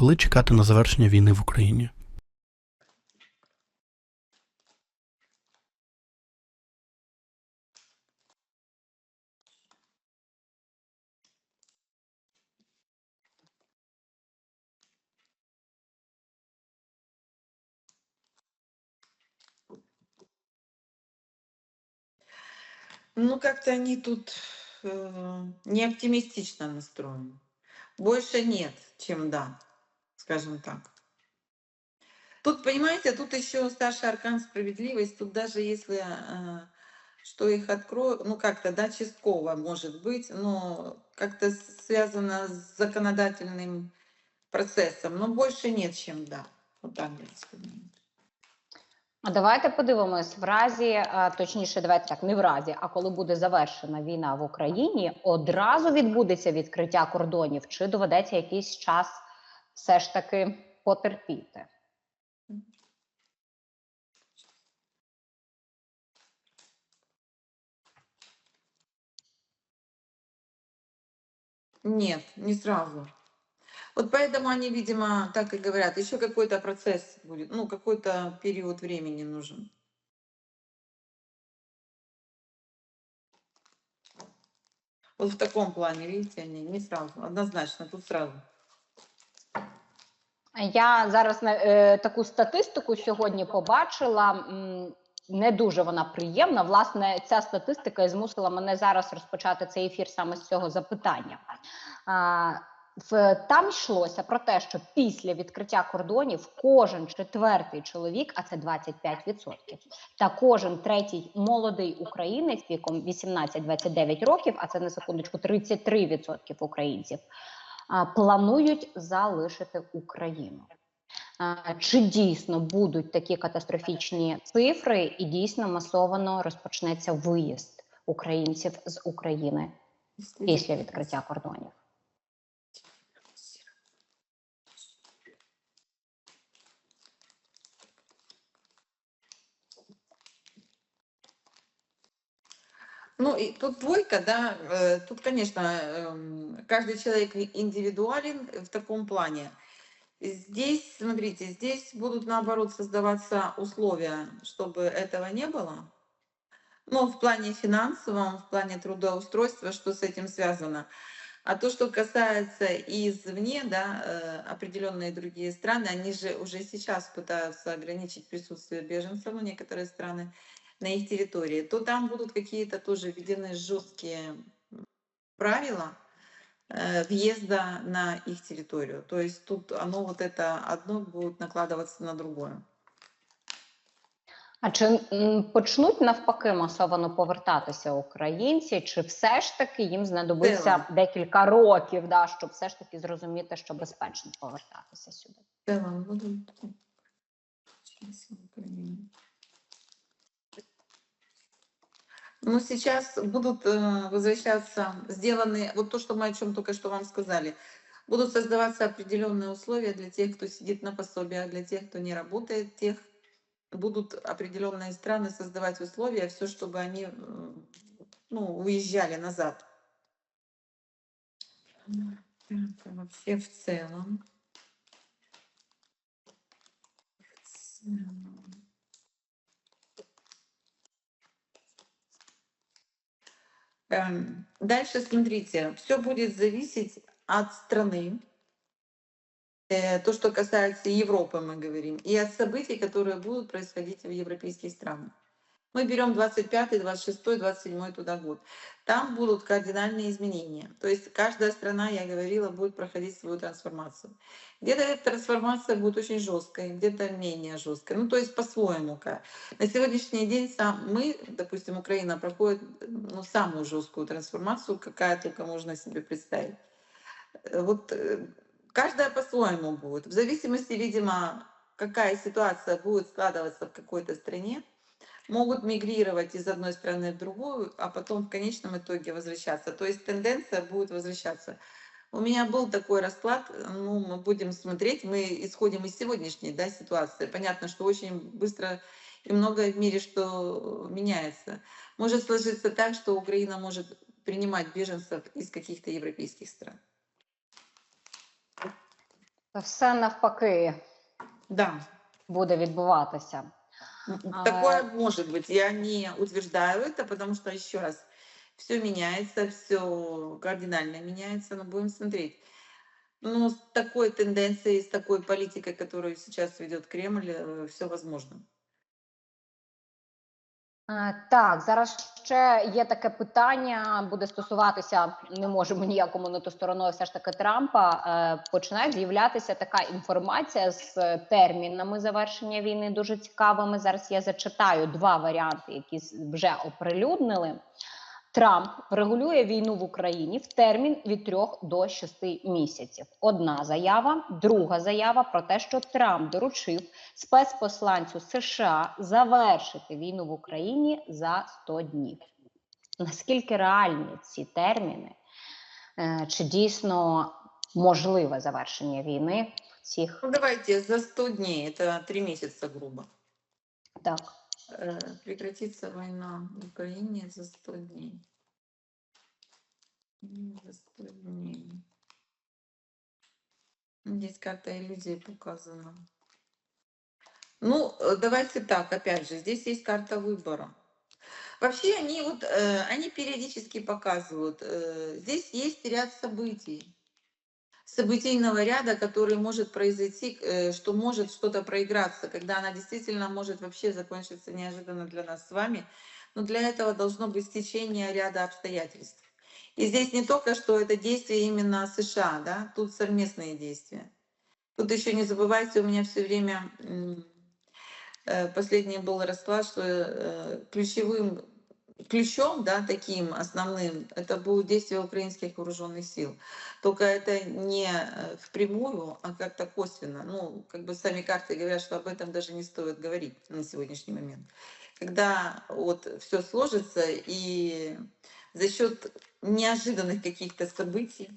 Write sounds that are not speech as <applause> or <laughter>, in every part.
Коли чекати на завершення війни в Україні? Ну, как-то они тут э, не оптимистично настроены. Больше нет, чем да, скажем так. Тут, понимаете, тут еще старший аркан справедливость. Тут даже если э, что их откроют, ну как-то, да, частково может быть, но как-то связано с законодательным процессом. Но больше нет, чем да. Вот так я скажу. А давайте подивимось, в разі, е, точніше, давайте так, не в разі, а коли буде завершена війна в Україні, одразу відбудеться відкриття кордонів, чи доведеться якийсь час все ж таки потерпіти? Нет, не сразу. Вот поэтому они, видимо, так и говорят, еще какой-то процесс будет, ну, какой-то период времени нужен. Вот в таком плане, видите, они не сразу, однозначно, тут сразу. Я зараз е, таку статистику сьогодні побачила. Не дуже вона приємна. Власне, ця статистика і змусила мене зараз розпочати цей ефір саме з цього запитання. А, в, там йшлося про те, що після відкриття кордонів кожен четвертий чоловік, а це 25%, та кожен третій молодий українець віком 18-29 років, а це на секундочку 33% українців, планують залишити Україну. Чи дійсно будуть такі катастрофічні цифри, і дійсно масовано розпочнеться виїзд українців з України після відкриття кордонів? Ну, и тут двойка, да, э, тут, конечно, эм, каждый человек индивидуален в таком плане. Здесь, смотрите, здесь будут, наоборот, создаваться условия, чтобы этого не было. Ну, в плане финансовом, в плане трудоустройства, что с этим связано. А то, что касается извне, да, э, определенные другие страны, они же уже сейчас пытаются ограничить присутствие беженцев, ну, некоторые страны, на их территории, то там будут какие-то тоже введены жесткие правила э, въезда на их территорию. То есть тут оно вот это одно будет накладываться на другое. А чи м, почнуть навпаки масово повертатися українці, чи все ж таки їм знадобиться Цілим. декілька років, да, щоб все ж таки зрозуміти, що безпечно повертатися сюди? В Ну, сейчас будут э, возвращаться, сделаны, вот то, что мы о чем только что вам сказали, будут создаваться определенные условия для тех, кто сидит на пособиях, для тех, кто не работает, тех будут определенные страны создавать условия, все, чтобы они ну, уезжали назад. Так, а вообще в целом. В целом. Дальше смотрите, все будет зависеть от страны. Э, То, что касается Европы, мы говорим, и от событий, которые будут происходить в европейских странах. Мы берем 25, 26, 27 туда год. Там будут кардинальные изменения. То есть каждая страна, я говорила, будет проходить свою трансформацию. Где-то эта трансформация будет очень жесткой, где-то менее жесткой. Ну, то есть по-своему. На сегодняшний день сам мы, допустим, Украина проходит ну, самую жесткую трансформацию, какая только можно себе представить. Вот э, каждая по-своему будет. В зависимости, видимо, какая ситуация будет складываться в какой-то стране, могут мигрировать из одной страны в другую, а потом в конечном итоге возвращаться. То есть тенденция будет возвращаться. У меня был такой расклад, ну, мы будем смотреть, мы исходим из сегодняшней да, ситуации. Понятно, что очень быстро и многое в мире что меняется. Может сложиться так, что Украина может принимать беженцев из каких-то европейских стран. Все навпаки Да, буде відбуватися. М, А- Такое может быть. Я не утверждаю это, потому что еще раз все меняется, все кардинально меняется, но будем смотреть. Но с такой тенденцией, с такой политикой, которую сейчас ведет Кремль, все возможно. Е, Так, зараз ще є таке питання, буде стосуватися, не можемо ніякому не то стороною, все ж таки Трампа. Е, Починає з'являтися така інформація з термінами завершення війни, дуже цікавими. Зараз я зачитаю два варіанти, які вже оприлюднили. Трамп регулює війну в Україні в термін від 3 до 6 місяців. Одна заява, друга заява про те, що Трамп доручив спецпосланцю США завершити війну в Україні за 100 днів. Наскільки реальні ці терміни? Е, Чи дійсно можливе завершення війни цих Ну, давайте за 100 дней, это три месяца грубо. так? Э, Прекратится война в Украине за 100 дней. За 100 дней. Здесь карта иллюзии показана. Ну, э, давайте так, опять же, здесь есть карта выбора. Вообще они вот, э, они периодически показывают, здесь есть ряд событий, событийного ряда, который может произойти, э, что может что-то проиграться, когда она действительно может вообще закончиться неожиданно для нас с вами. Но для этого должно быть стечение ряда обстоятельств. И здесь не только, что это действие именно США, да, тут совместные действия. Тут еще не забывайте, у меня все время э, последний был расклад, что э, ключевым ключом, да, таким основным, это будут действия украинских вооруженных сил. Только это не э, впрямую, а как-то косвенно. Ну, как бы сами карты говорят, что об этом даже не стоит говорить на сегодняшний момент. Когда вот все сложится и за счет неожиданных каких-то событий,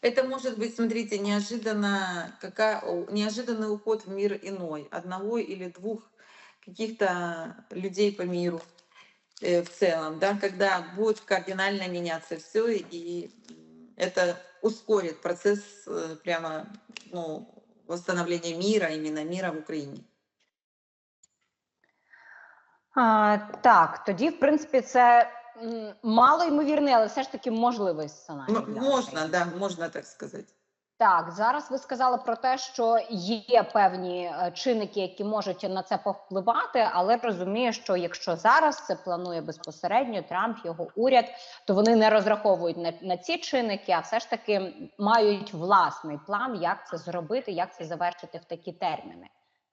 это может быть, смотрите, неожиданно, какая, неожиданный уход в мир иной, одного или двух каких-то людей по миру в целом, да, когда будет кардинально меняться все, и м, это ускорит процесс э, прямо ну, восстановления мира, именно мира в Украине. А, так, тоді, в принципі, це м, мало ймовірний, але все ж таки можливий сценарій. М- для можно, України. да, можно так сказать. Так, зараз ви сказали про те, що є певні е, чинники, які можуть на це повпливати, але розумію, що якщо зараз це планує безпосередньо Трамп, його уряд, то вони не розраховують на, на ці чинники, а все ж таки мають власний план, як це зробити, як це завершити в такі терміни.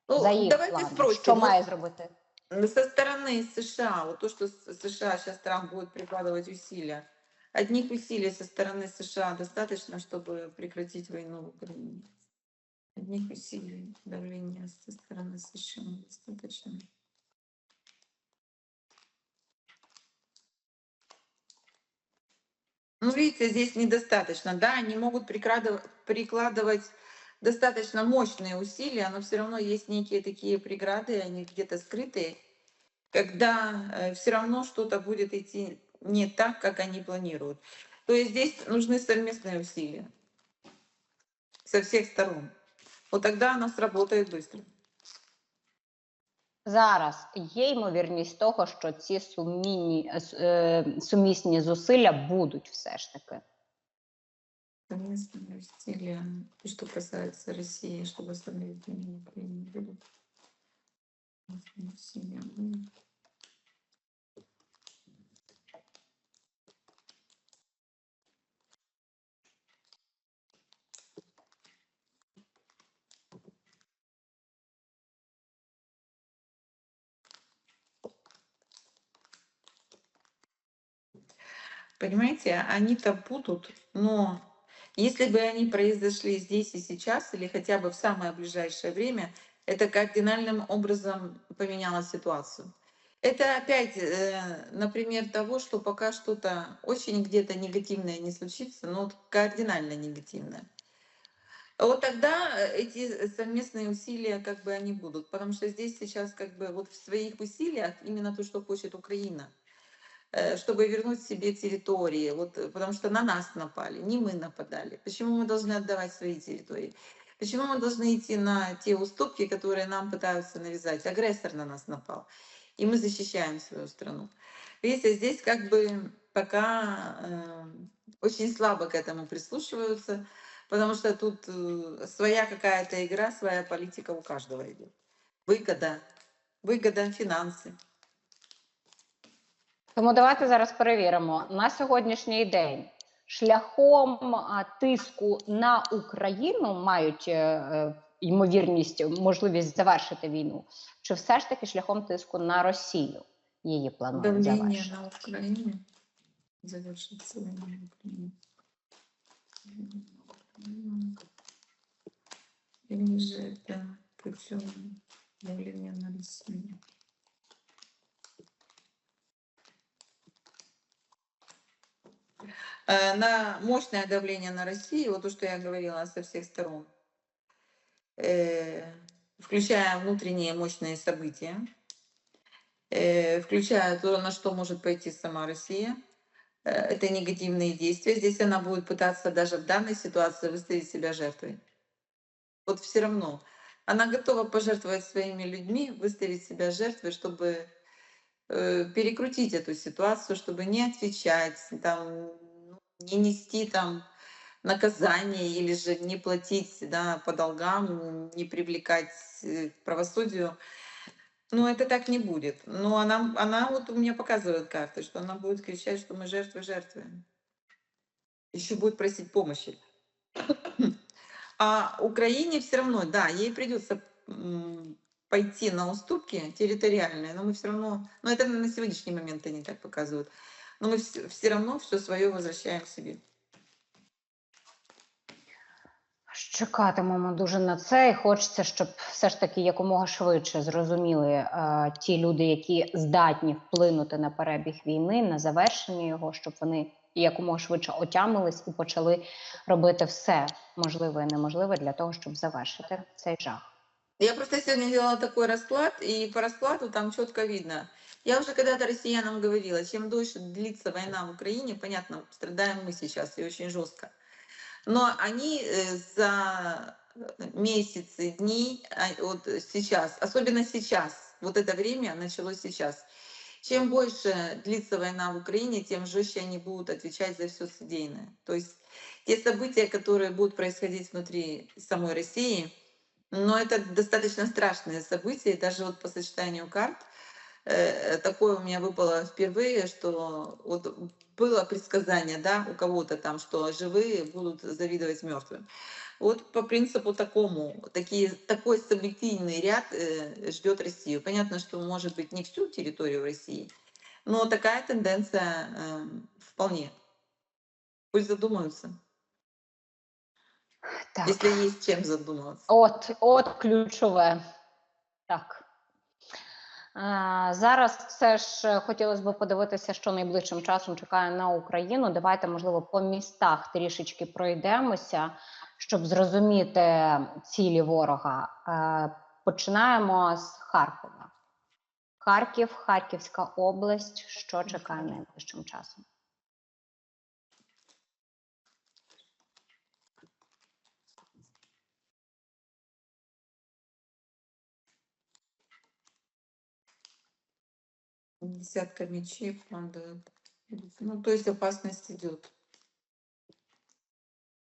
Ну, За їх давайте планом. спросим, що має зробити? со стороны США, вот то, что США сейчас Трамп будет прикладывать усилия, одних усилий со стороны США достаточно, чтобы прекратить войну в Украине? Одних усилий давления со стороны США достаточно. Ну, видите, здесь недостаточно. Да, они могут прикладывать, достаточно мощные усилия, но все равно есть некие такие преграды, они где-то скрытые, когда все равно что-то будет идти не так, как они планируют. То есть здесь нужны совместные усилия со всех сторон. Вот тогда оно сработает быстро. Зараз є ймовірність того, що ці сумінні, е, с- е, сумісні зусилля будуть все ж таки. Совместные усилия, и что касается России, чтобы остановить войну в Украине, будут совместные усилия. будут. Понимаете, они-то будут, но если бы они произошли здесь и сейчас, или хотя бы в самое ближайшее время, это кардинальным образом поменяло ситуацию. Это опять, э, например, того, что пока что-то очень где-то негативное не случится, но вот кардинально негативное. Вот тогда э, эти совместные усилия как бы они будут, потому что здесь сейчас как бы вот в своих усилиях именно то, что хочет Украина чтобы вернуть себе территории, вот, э, потому что на нас напали, не мы нападали. Почему мы должны отдавать свои территории? Почему мы должны идти на те уступки, которые нам пытаются навязать? Агрессор на нас напал, и мы защищаем свою страну. Видите, здесь как бы пока э, очень слабо к этому прислушиваются, потому что тут э, своя какая-то игра, своя политика у каждого идет. Выгода, выгода, фінанси. Тому давайте зараз перевіримо на сьогоднішній день шляхом тиску на Україну мають е, е, ймовірність, можливість завершити війну, чи все ж таки шляхом тиску на Росію її планують завершити? на Украину. Завершится война в Украине. Или же это путем давления на Россию? На мощное давление на Россию, вот то, что я говорила со всех сторон, э, включая внутренние мощные события, э, включая то, на что может пойти сама Россия. Э, Это негативные действия. Здесь она будет пытаться даже в данной ситуации выставить себя жертвой. Вот все равно. Она готова пожертвовать своими людьми, выставить себя жертвой, чтобы э, перекрутить эту ситуацию, чтобы не отвечать, там, ну, не нести там наказание или же не платить да, по долгам, не привлекать э, к правосудию. Ну, это так не будет. Но она, она вот у меня показывает карты, что она будет кричать, что мы жертвы, жертвы. Еще будет просить помощи. <clears throat> А Украине все равно, да, ей придется пойти на уступки территориальные, но мы все равно, но это на сегодняшний момент они так показывают, но мы все равно все свое возвращаем себе. Чекатимемо дуже на це, і хочеться, щоб все ж таки якомога швидше зрозуміли е, ті люди, які здатні вплинути на перебіг війни, на завершення його, щоб вони якомога швидше отямились і почали робити все можливе і неможливе для того, щоб завершити цей жах. Я просто сегодня делала такой расклад, и по раскладу там четко видно. Я уже когда-то россиянам говорила, чем дольше длится война в Украине, понятно, страдаем мы сейчас и очень жестко. Но они э, за месяцы, дни, а, вот сейчас, особенно сейчас, вот это время началось сейчас, чем больше длится война в Украине, тем жестче они будут отвечать за все содеянное. То есть те события, которые будут происходить внутри самой России, но это достаточно страшные события, и даже вот по сочетанию карт э, такое у меня выпало впервые, что вот было предсказание, да, у кого-то там, что живые будут завидовать мертвым. Вот по принципу такому, такие, такой событийный ряд э, ждет Россию. Понятно, что может быть не всю территорию России, но такая тенденция э, вполне. Пусть задумаются, Так. если есть чем задумываться. От, от ключове. Так. Е, Зараз все ж е, хотілося б подивитися, що найближчим часом чекає на Україну. Давайте, можливо, по містах трішечки пройдемося, щоб зрозуміти цілі ворога. Е, Починаємо з Харкова. Харків, Харківська область. Що чекає найближчим часом? Десятка мечей падают. Ну, то есть опасность идет.